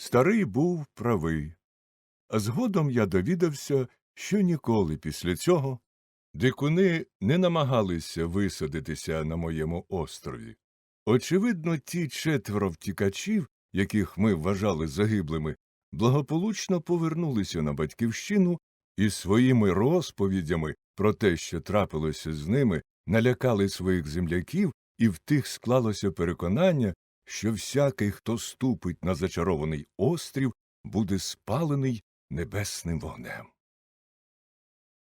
Старий був правий. А згодом я довідався, що ніколи після цього дикуни не намагалися висадитися на моєму острові. Очевидно, ті четверо втікачів, яких ми вважали загиблими, благополучно повернулися на батьківщину і своїми розповідями про те, що трапилося з ними, налякали своїх земляків, і в тих склалося переконання, що всякий, хто ступить на зачарований острів, буде спалений небесним вогнем.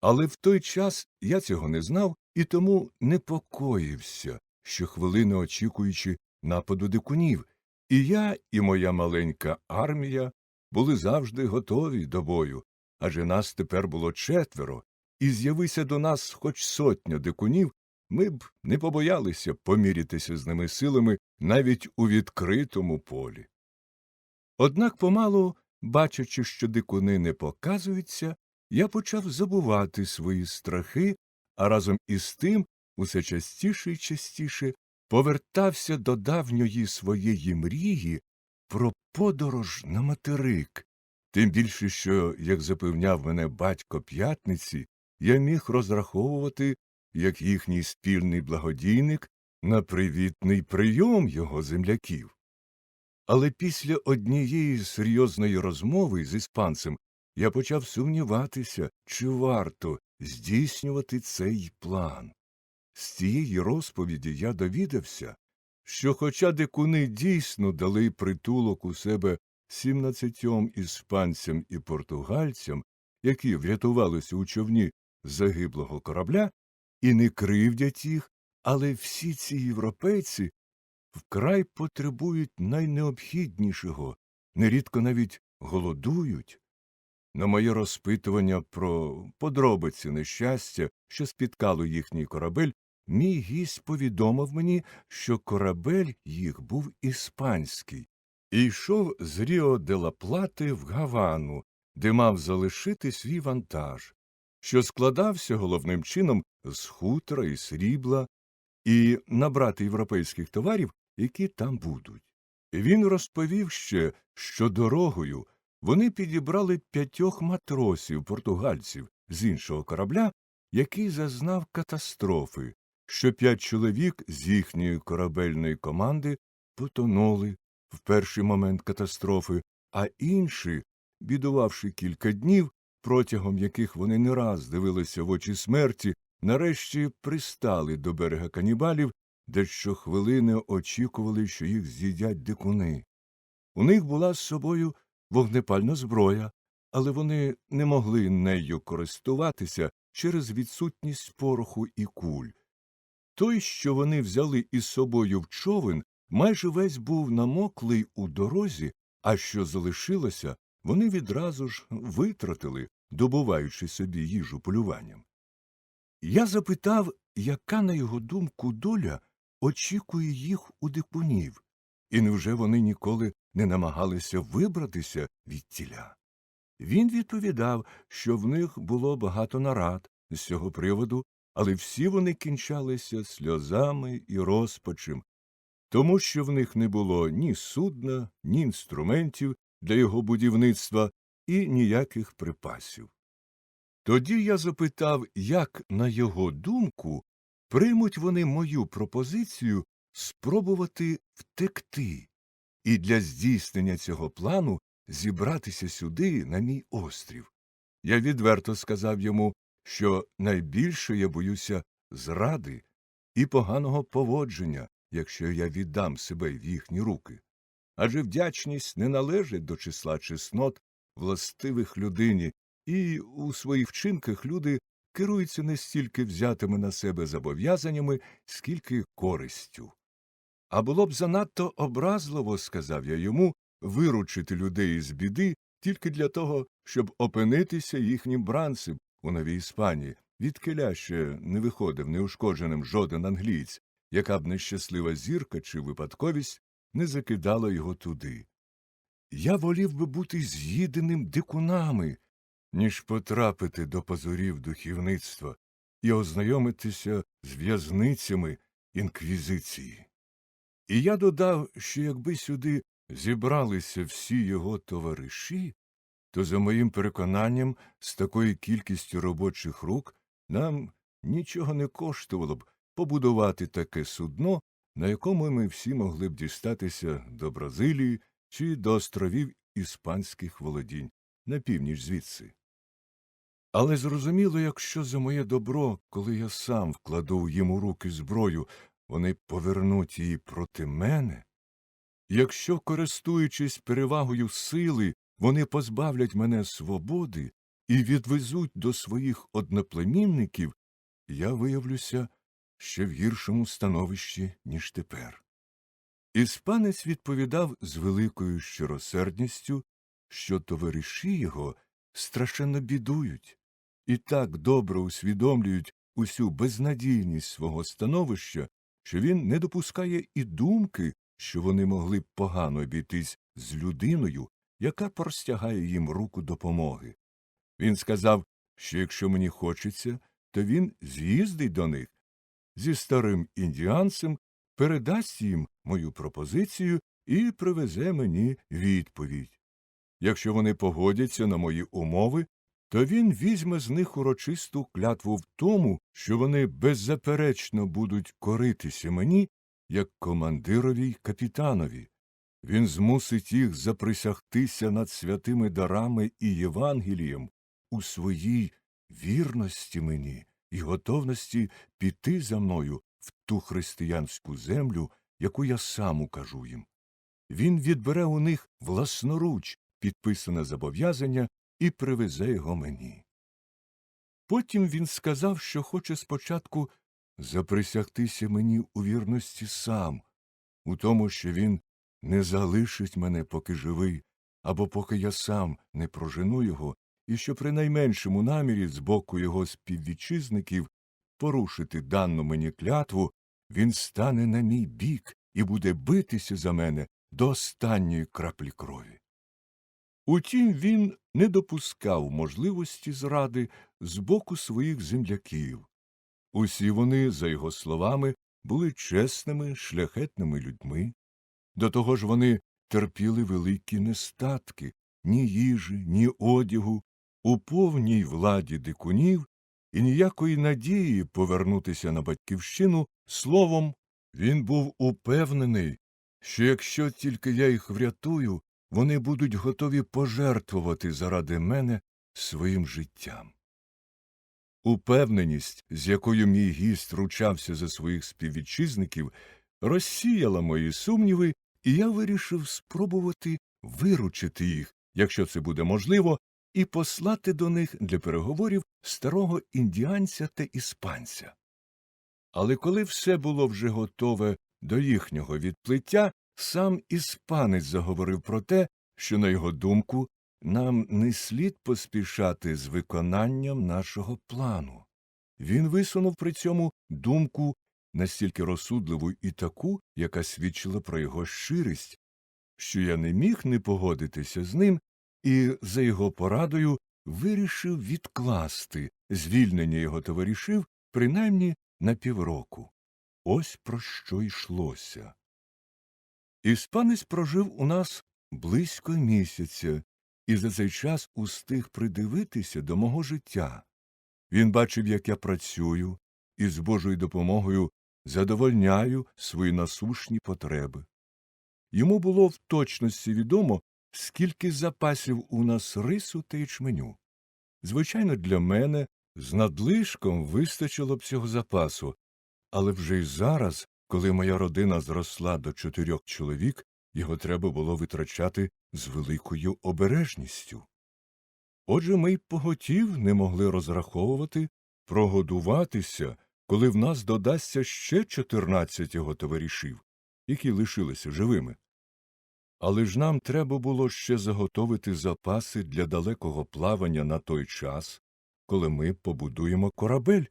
Але в той час я цього не знав і тому непокоївся, щохвилини очікуючи нападу дикунів, і я, і моя маленька армія були завжди готові до бою, адже нас тепер було четверо, і з'явися до нас хоч сотня дикунів, ми б не побоялися помірятися з ними силами навіть у відкритому полі. Однак помалу, бачачи, що дикуни не показуються, я почав забувати свої страхи, а разом із тим усе частіше і частіше повертався до давньої своєї мрії про подорож на материк, тим більше, що, як запевняв мене батько п'ятниці, я міг розраховувати, як їхній спільний благодійник, на привітний прийом його земляків. Але після однієї серйозної розмови з іспанцем я почав сумніватися, чи варто здійснювати цей план. З цієї розповіді я довідався, що, хоча дикуни дійсно дали притулок у себе сімнадцятьом іспанцям і португальцям, які врятувалися у човні загиблого корабля, і не кривдять їх, але всі ці європейці вкрай потребують найнеобхіднішого, нерідко навіть голодують. На моє розпитування про подробиці нещастя, що спіткало їхній корабель, мій гість повідомив мені, що корабель їх був іспанський, і йшов з Ріо де ла Плати в Гавану, де мав залишити свій вантаж, що складався головним чином з хутра і срібла, і набрати європейських товарів, які там будуть. Він розповів ще, що дорогою вони підібрали п'ятьох матросів португальців з іншого корабля, який зазнав катастрофи, що п'ять чоловік з їхньої корабельної команди потонули в перший момент катастрофи, а інші, бідувавши кілька днів, протягом яких вони не раз дивилися в очі смерті, нарешті пристали до берега канібалів, де щохвилини очікували, що їх з'їдять дикуни. У них була з собою вогнепальна зброя, але вони не могли нею користуватися через відсутність пороху і куль. Той, що вони взяли із собою в човен, майже весь був намоклий у дорозі, а що залишилося, вони відразу ж витратили, добуваючи собі їжу полюванням. Я запитав, яка, на його думку, доля очікує їх у дикунів, і невже вони ніколи не намагалися вибратися від тіля? Він відповідав, що в них було багато нарад з цього приводу, але всі вони кінчалися сльозами і розпачем, тому що в них не було ні судна, ні інструментів для його будівництва і ніяких припасів. Тоді я запитав, як, на його думку, приймуть вони мою пропозицію спробувати втекти, і для здійснення цього плану зібратися сюди, на мій острів. Я відверто сказав йому, що найбільше я боюся зради і поганого поводження, якщо я віддам себе в їхні руки. Адже вдячність не належить до числа чеснот, властивих людині, і у своїх вчинках люди керуються не стільки взятими на себе зобов'язаннями, скільки користю. А було б занадто образливо, сказав я йому, виручити людей з біди тільки для того, щоб опинитися їхнім бранцем у Новій Іспанії, відкиля ще не виходив неушкодженим жоден англієць, яка б нещаслива зірка чи випадковість не закидала його туди. Я волів би бути з'їденим дикунами, ніж потрапити до позорів духівництва і ознайомитися з в'язницями інквізиції. І я додав, що якби сюди зібралися всі його товариші, то, за моїм переконанням, з такою кількістю робочих рук нам нічого не коштувало б побудувати таке судно, на якому ми всі могли б дістатися до Бразилії чи до островів іспанських володінь на північ звідси. Але зрозуміло, якщо за моє добро, коли я сам вкладу їм у руки зброю, вони повернуть її проти мене, якщо, користуючись перевагою сили, вони позбавлять мене свободи і відвезуть до своїх одноплемінників, я виявлюся ще в гіршому становищі, ніж тепер. Іспанець відповідав з великою щиросердністю, що товариші його страшенно бідують і так добре усвідомлюють усю безнадійність свого становища, що він не допускає і думки, що вони могли б погано обійтись з людиною, яка простягає їм руку допомоги. Він сказав, що якщо мені хочеться, то він з'їздить до них зі старим індіанцем, передасть їм мою пропозицію і привезе мені відповідь. Якщо вони погодяться на мої умови, то він візьме з них урочисту клятву в тому, що вони беззаперечно будуть коритися мені, як командирові й капітанові. Він змусить їх заприсягтися над святими дарами і Євангелієм у своїй вірності мені і готовності піти за мною в ту християнську землю, яку я сам укажу їм. Він відбере у них власноруч підписане зобов'язання і привезе його мені. Потім він сказав, що хоче спочатку заприсягтися мені у вірності сам, у тому, що він не залишить мене, поки живий, або поки я сам не прожену його, і що при найменшому намірі з боку його співвітчизників порушити дану мені клятву, він стане на мій бік і буде битися за мене до останньої краплі крові. Утім, він не допускав можливості зради з боку своїх земляків. Усі вони, за його словами, були чесними, шляхетними людьми. До того ж вони терпіли великі нестатки ні їжі, ні одягу, у повній владі дикунів і ніякої надії повернутися на батьківщину словом, він був упевнений, що якщо тільки я їх врятую, вони будуть готові пожертвувати заради мене своїм життям. Упевненість, з якою мій гість ручався за своїх співвітчизників, розсіяла мої сумніви, і я вирішив спробувати виручити їх, якщо це буде можливо, і послати до них для переговорів старого індіанця та іспанця. Але коли все було вже готове до їхнього відплиття, сам іспанець заговорив про те, що, на його думку, нам не слід поспішати з виконанням нашого плану. Він висунув при цьому думку настільки розсудливу і таку, яка свідчила про його щирість, що я не міг не погодитися з ним і, за його порадою, вирішив відкласти звільнення його товаришів принаймні на півроку. Ось про що йшлося. Іспанець прожив у нас близько місяця і за цей час устиг придивитися до мого життя. Він бачив, як я працюю, і з Божою допомогою задовольняю свої насушні потреби. Йому було в точності відомо, скільки запасів у нас рису та ячменю. Звичайно, для мене з надлишком вистачило б цього запасу, але вже й зараз, коли моя родина зросла до чотирьох чоловік, його треба було витрачати з великою обережністю. Отже, ми й поготів не могли розраховувати прогодуватися, коли в нас додасться ще чотирнадцять його товаришів, які лишилися живими. Але ж нам треба було ще заготовити запаси для далекого плавання на той час, коли ми побудуємо корабель.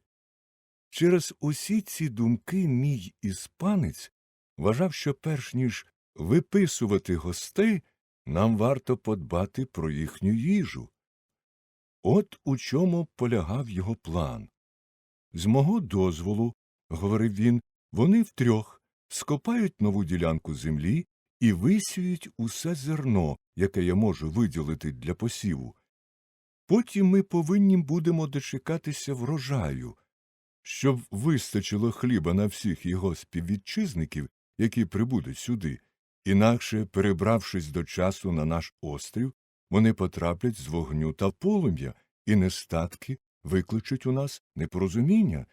Через усі ці думки мій іспанець вважав, що перш ніж виписувати гостей, нам варто подбати про їхню їжу. От у чому полягав його план. З мого дозволу, говорив він, вони втрьох скопають нову ділянку землі і висіють усе зерно, яке я можу виділити для посіву. Потім ми повинні будемо дочекатися врожаю, щоб вистачило хліба на всіх його співвітчизників, які прибудуть сюди, інакше, перебравшись до часу на наш острів, вони потраплять з вогню та полум'я, і нестатки викличуть у нас непорозуміння.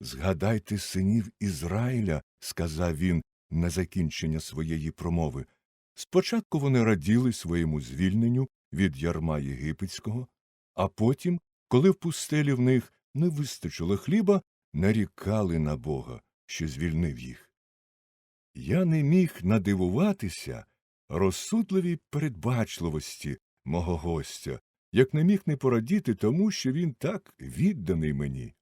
Згадайте синів Ізраїля, сказав він на закінчення своєї промови. Спочатку вони раділи своєму звільненню від ярма єгипетського, а потім, коли в пустелі в них не вистачило хліба, нарікали на Бога, що звільнив їх. Я не міг надивуватися розсудливій передбачливості мого гостя, як не міг не порадіти тому, що він так відданий мені.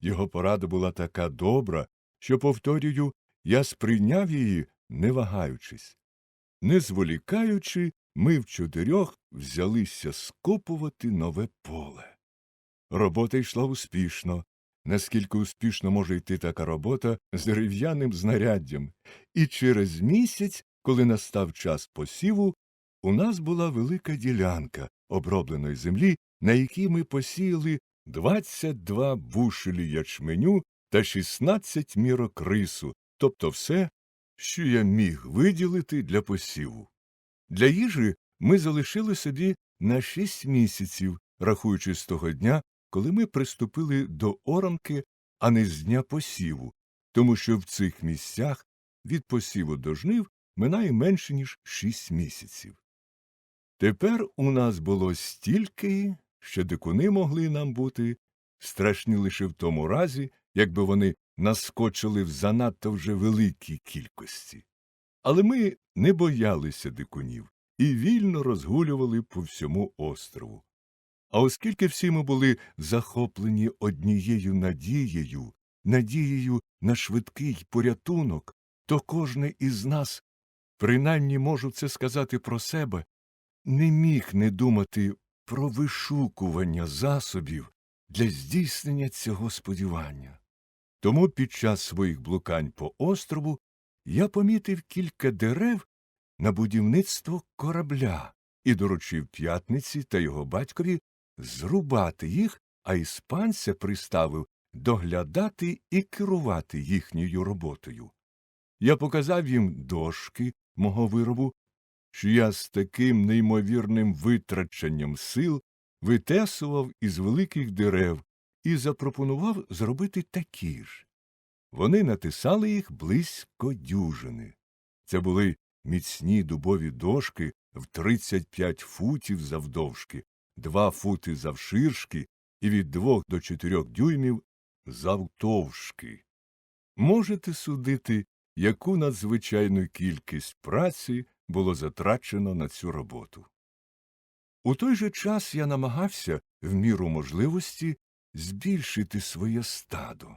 Його порада була така добра, що, повторюю, я сприйняв її, не вагаючись. Не зволікаючи, ми в чотирьох взялися скопувати нове поле. Робота йшла успішно, наскільки успішно може йти така робота з дерев'яним знаряддям, і через місяць, коли настав час посіву, у нас була велика ділянка обробленої землі, на якій ми посіяли 22 бушелі ячменю та 16 мірок рису, тобто все, що я міг виділити для посіву. Для їжі ми залишили собі на шість місяців, рахуючи з того дня, коли ми приступили до оранки, а не з дня посіву, тому що в цих місцях від посіву до жнив минає менше, ніж шість місяців. Тепер у нас було стільки, що дикуни могли нам бути страшні лише в тому разі, якби вони наскочили в занадто вже великій кількості. Але ми не боялися дикунів і вільно розгулювали по всьому острову. А оскільки всі ми були захоплені однією надією, надією на швидкий порятунок, то кожне із нас, принаймні можу це сказати про себе, не міг не думати про вишукування засобів для здійснення цього сподівання. Тому під час своїх блукань по острову я помітив кілька дерев на будівництво корабля і доручив п'ятниці та його батькові зрубати їх, а іспанця приставив доглядати і керувати їхньою роботою. Я показав їм дошки мого виробу, що я з таким неймовірним витраченням сил витесував із великих дерев і запропонував зробити такі ж. Вони натисали їх близько дюжини. Це були міцні дубові дошки в 35 футів завдовжки, 2 фути завширшки і від 2 до 4 дюймів завтовшки. Можете судити, яку надзвичайну кількість праці було затрачено на цю роботу. У той же час я намагався, в міру можливості, збільшити своє стадо.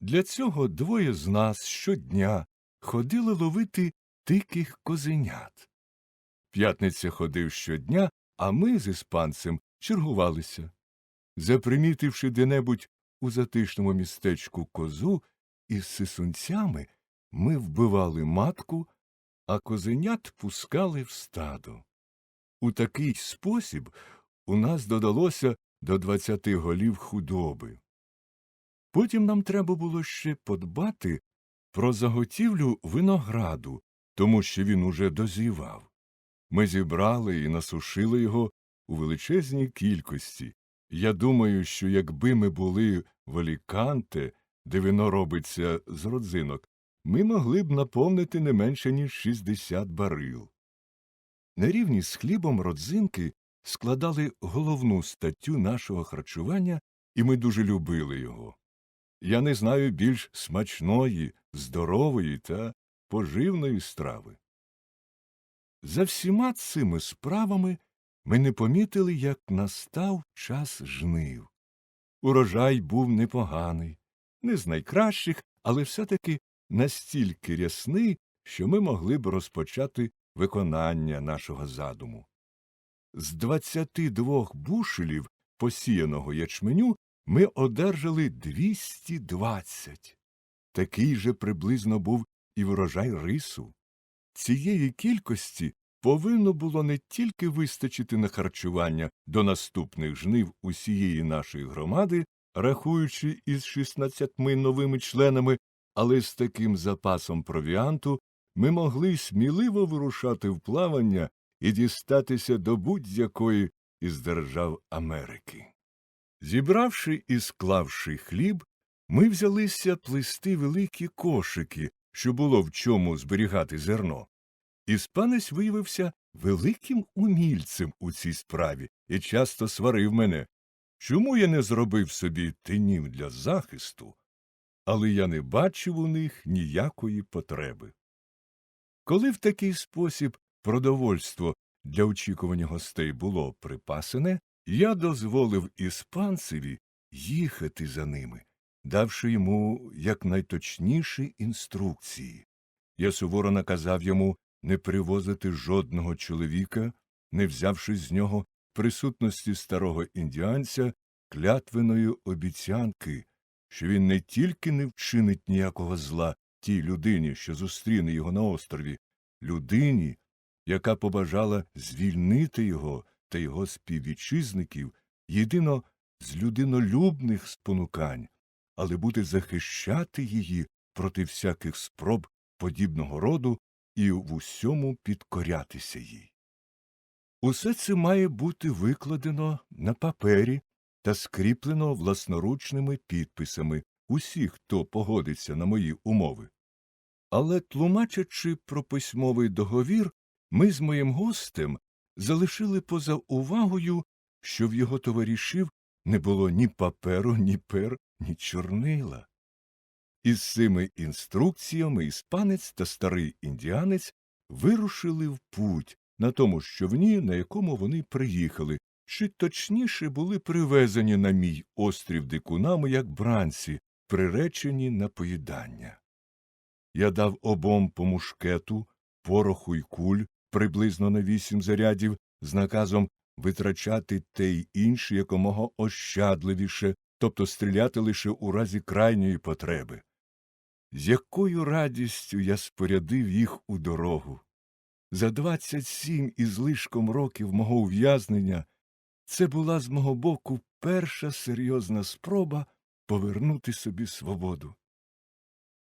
Для цього двоє з нас щодня ходили ловити диких козенят. П'ятниця ходив щодня, а ми з іспанцем чергувалися. Запримітивши де-небудь у затишному містечку козу із сисунцями, ми вбивали матку, а козенят пускали в стадо. У такий спосіб у нас додалося до двадцяти голів худоби. Потім нам треба було ще подбати про заготівлю винограду, тому що він уже дозрівав. Ми зібрали і насушили його у величезній кількості. Я думаю, що якби ми були в Аліканте, де вино робиться з родзинок, ми могли б наповнити не менше, ніж 60 барил. На рівні з хлібом родзинки складали головну статтю нашого харчування, і ми дуже любили його. Я не знаю більш смачної, здорової та поживної страви. За всіма цими справами ми не помітили, як настав час жнив. Урожай був непоганий, не з найкращих, але все таки настільки рясний, що ми могли б розпочати виконання нашого задуму. З двадцяти двох бушелів посіяного ячменю ми одержали двісті двадцять. Такий же приблизно був і врожай рису. цієї кількості повинно було не тільки вистачити на харчування до наступних жнив усієї нашої громади, рахуючи із 16 новими членами, але з таким запасом провіанту ми могли сміливо вирушати в плавання і дістатися до будь-якої із держав Америки. Зібравши і склавши хліб, ми взялися плести великі кошики, що було в чому зберігати зерно. Іспанець виявився великим умільцем у цій справі і часто сварив мене, чому я не зробив собі тинів для захисту, але я не бачив у них ніякої потреби. Коли в такий спосіб продовольство для очікування гостей було припасене, я дозволив іспанцеві їхати за ними, давши йому якнайточніші інструкції. Я суворо наказав йому не привозити жодного чоловіка, не взявши з нього присутності старого індіанця клятвеної обіцянки, що він не тільки не вчинить ніякого зла тій людині, що зустріне його на острові, людині, яка побажала звільнити його та його співвітчизників єдино з людинолюбних спонукань, але буде захищати її проти всяких спроб подібного роду і в усьому підкорятися їй. Усе це має бути викладено на папері та скріплено власноручними підписами усіх, хто погодиться на мої умови. Але, тлумачачи про письмовий договір, ми з моїм гостем залишили поза увагою, що в його товаришів не було ні паперу, ні пер, ні чорнила. Із цими інструкціями іспанець та старий індіанець вирушили в путь на тому човні, на якому вони приїхали, чи точніше були привезені на мій острів дикунами, як бранці, приречені на поїдання. Я дав обом по мушкету, пороху й куль приблизно на вісім зарядів, з наказом витрачати те й інше якомога ощадливіше, тобто стріляти лише у разі крайньої потреби. З якою радістю я спорядив їх у дорогу. За двадцять сім із лишком років мого ув'язнення це була з мого боку перша серйозна спроба повернути собі свободу.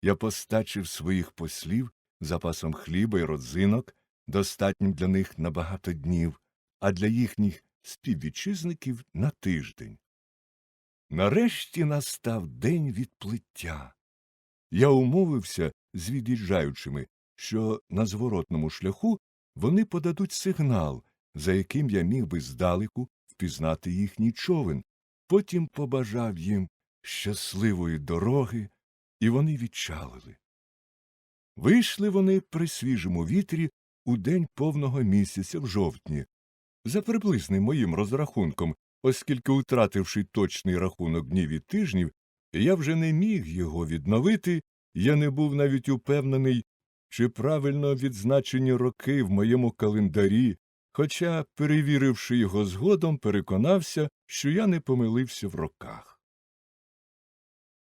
Я постачив своїх послів запасом хліба й родзинок, достатнім для них на багато днів, а для їхніх співвітчизників на тиждень. Нарешті настав день відплиття. Я умовився з від'їжджаючими, що на зворотному шляху вони подадуть сигнал, за яким я міг би здалеку впізнати їхній човен, потім побажав їм щасливої дороги, і вони відчалили. Вийшли вони при свіжому вітрі у день повного місяця в жовтні, за приблизним моїм розрахунком, оскільки, втративши точний рахунок днів і тижнів, я вже не міг його відновити, я не був навіть упевнений, чи правильно відзначені роки в моєму календарі, хоча, перевіривши його згодом, переконався, що я не помилився в роках.